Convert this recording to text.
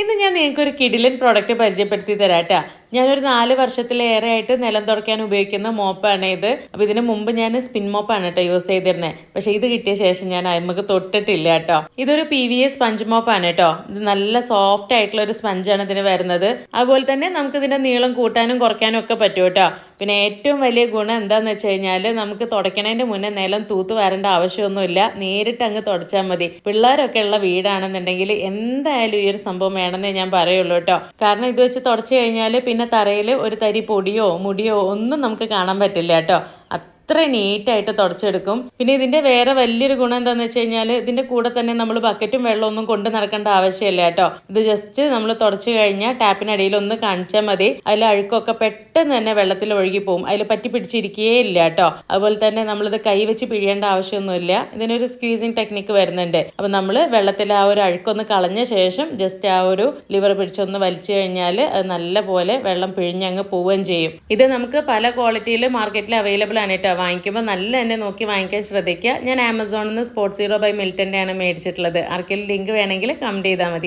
ഇന്ന് ഞാൻ നിങ്ങൾക്ക് ഒരു കിഡിലൻ പ്രോഡക്റ്റ് പരിചയപ്പെടുത്തി തരാട്ടാ. ഞാനൊരു നാല് വർഷത്തിലേറെ ആയിട്ട് നിലം തുടയ്ക്കാൻ ഉപയോഗിക്കുന്ന മോപ്പാണ് ഇത്. അപ്പോൾ ഇതിന് മുമ്പ് ഞാൻ സ്പിൻ മോപ്പാണ് കേട്ടോ യൂസ് ചെയ്തിരുന്നത് പക്ഷേ ഇത് കിട്ടിയ ശേഷം ഞാൻ അമ്മയ്ക്ക് തൊട്ടിട്ടില്ല കേട്ടോ ഇതൊരു പി വി എ സ്പഞ്ച് മോപ്പാണ് കേട്ടോ ഇത് നല്ല സോഫ്റ്റ് ആയിട്ടുള്ള ഒരു സ്പഞ്ചാണ് ഇതിന് വരുന്നത്. അതുപോലെ തന്നെ നമുക്ക് ഇതിന്റെ നീളം കൂട്ടാനും കുറയ്ക്കാനും ഒക്കെ പറ്റും കേട്ടോ പിന്നെ ഏറ്റവും വലിയ ഗുണം എന്താണെന്ന് വെച്ച് കഴിഞ്ഞാൽ നമുക്ക് തുടയ്ക്കണേന്റെ മുന്നേ നിലം തൂത്ത് വരേണ്ട ആവശ്യമൊന്നുമില്ല. നേരിട്ട് അങ്ങ് തുടച്ചാൽ മതി. പിള്ളേരൊക്കെ ഉള്ള വീടാണെന്നുണ്ടെങ്കിൽ എന്തായാലും ഈ ഒരു സംഭവം വേണമെന്നേ ഞാൻ പറയുള്ളൂ കേട്ടോ. കാരണം ഇത് വെച്ച് തുടച്ചു കഴിഞ്ഞാൽ പിന്നെ തറയിൽ ഒരു തരി പൊടിയോ മുടിയോ ഒന്നും നമുക്ക് കാണാൻ പറ്റില്ല കേട്ടോ. അത്ര നീറ്റായിട്ട് തുടച്ചെടുക്കും. പിന്നെ ഇതിന്റെ വേറെ വലിയൊരു ഗുണം എന്താണെന്ന് വെച്ച് കഴിഞ്ഞാൽ ഇതിന്റെ കൂടെ തന്നെ നമ്മൾ ബക്കറ്റും വെള്ളമൊന്നും കൊണ്ട് നടക്കേണ്ട ആവശ്യമില്ല കേട്ടോ. ഇത് ജസ്റ്റ് നമ്മൾ തുടച്ചു കഴിഞ്ഞാൽ ടാപ്പിനടിയിൽ ഒന്ന് കാണിച്ചാൽ മതി. അതിൽ അഴുക്കൊക്കെ പെട്ടെന്ന് തന്നെ വെള്ളത്തിൽ ഒഴുകി പോകും അതിൽ പറ്റി പിടിച്ചിരിക്കുകയേ ഇല്ല കേട്ടോ. അതുപോലെ തന്നെ നമ്മളിത് കൈ വെച്ച് പിഴിയേണ്ട ആവശ്യമൊന്നുമില്ല. ഇതിനൊരു സ്ക്വീസിങ് ടെക്നിക്ക് വരുന്നുണ്ട്. അപ്പം നമ്മൾ വെള്ളത്തിൽ ആ ഒരു അഴുക്കൊന്ന് കളഞ്ഞ ശേഷം ജസ്റ്റ് ആ ഒരു ലിവർ പിടിച്ചൊന്ന് വലിച്ചു കഴിഞ്ഞാൽ അത് നല്ല പോലെ വെള്ളം പിഴിഞ്ഞങ്ങ് പോവുകയും ചെയ്യും. ഇത് നമുക്ക് പല ക്വാളിറ്റിയിൽ മാർക്കറ്റിൽ അവൈലബിൾ ആണ് കേട്ടോ. വാങ്ങിക്കുമ്പോൾ നല്ല എന്നെ നോക്കി വാങ്ങിക്കാൻ ശ്രദ്ധിക്കുക ഞാൻ ആമസോണിൽ നിന്ന് സ്പോർട്സ് സീറോ ബൈ മിൽട്ടന്റെ ആണ് മേടിച്ചിട്ടുള്ളത്. ആർക്കെങ്കിലും ലിങ്ക് വേണമെങ്കിൽ കമന്റ് ചെയ്താൽ മതി.